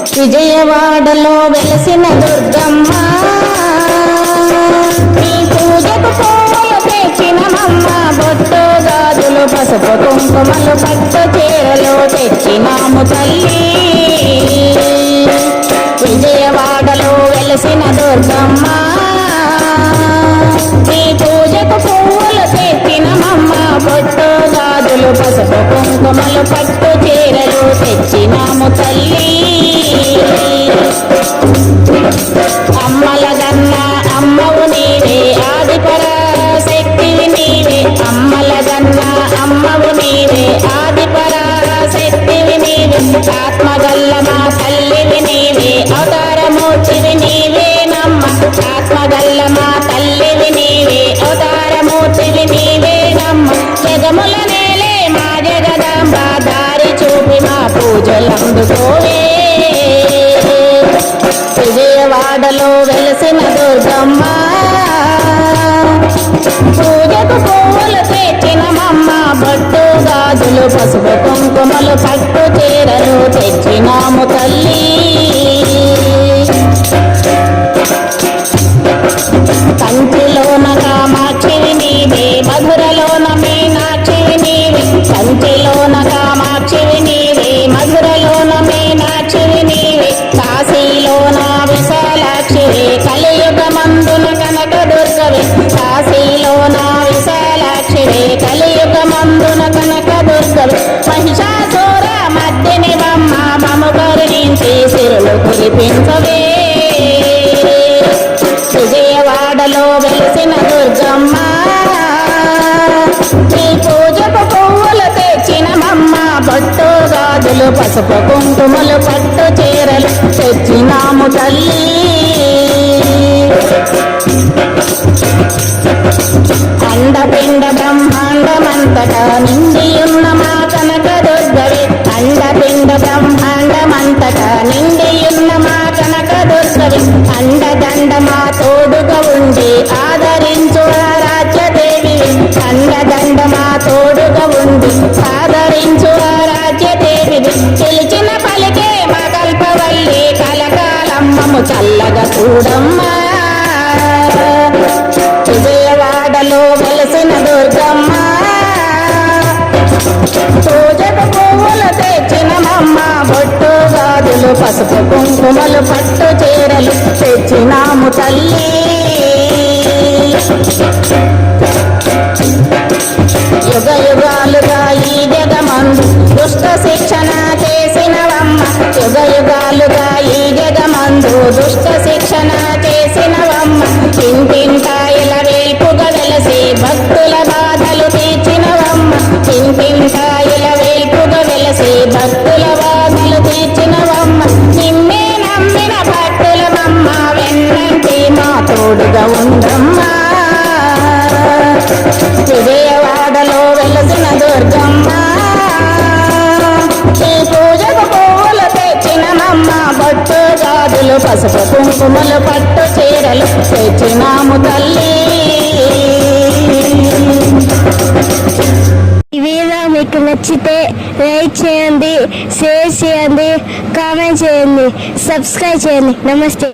విజయవాడలో వెలసిన దుర్గమ్మ. నీ పూజకు పువ్వులు తెచ్చినమమ్మ బొట్టు గాజులు పసుపు కుంకుమలు పట్టు చీరలు తెచ్చినాము తల్లి. విజయవాడలో వెలసిన దుర్గమ్మ. నీ పూజకు పువ్వులు తెచ్చినమమ్మ బొట్టు గాజులు పసుపు కుంకుమలు పట్టు ఆదిపర శక్తివి నీవే అమ్మల గన్న అమ్మవు నీవే ఆదిపర శక్తివి నీవే ఆత్మగల్ల మా తల్లివి నీవే అవతారమూర్తివి నీవే నమ్మ ఆత్మగల్ల మా తల్లివి నీవే అవతారమూర్తివి నీవే నమ్మ జగముల నేలే మా జగదాంబ దారి చూపి మా పూజలందుకోవే విజయవాడలో వెలసిన దుర్గమ్మ పసుపు కుంకుమలు పట్టు చీరలు తెచ్చినాము తల్లి కంచిలోన కామాక్షి నీవే మధురలోన మీనాక్షి నీవే కంచిలో కరుణించి కురిపించవే విజయవాడలో వెలిసిన దుర్గమ్మ. నీ పూజకు పువ్వులు తెచ్చిన మమ్మ. బొట్టు గాజులు పసుపు కుంకుమలు పట్టు చీరలు తెచ్చినాము తల్లి. అండపిండ బ్రహ్మాండమంతటా నిండి చూడమ్మా. విజయవాడలో వెలసిన దుర్గమ్మ. పూజకు పువ్వులు తెచ్చినమమ్మ బొట్టు గాజులు పసుపు కుంకుమలు పట్టు చీరలు తెచ్చినాము తల్లి. తోడుగా విజయవాడలో వెలసిన దుర్గమ్మ. ఈ పూజకు పువ్వులు తెచ్చినమ్మ బొట్టు గాజులు పసుపు కుంకుమలు పట్టు చీరలు తెచ్చినాము తల్లి. వీడియో మీకు నచ్చితే లైక్ చేయండి షేర్ చేయండి కామెంట్ చేయండి సబ్స్క్రైబ్ చేయండి. నమస్తే.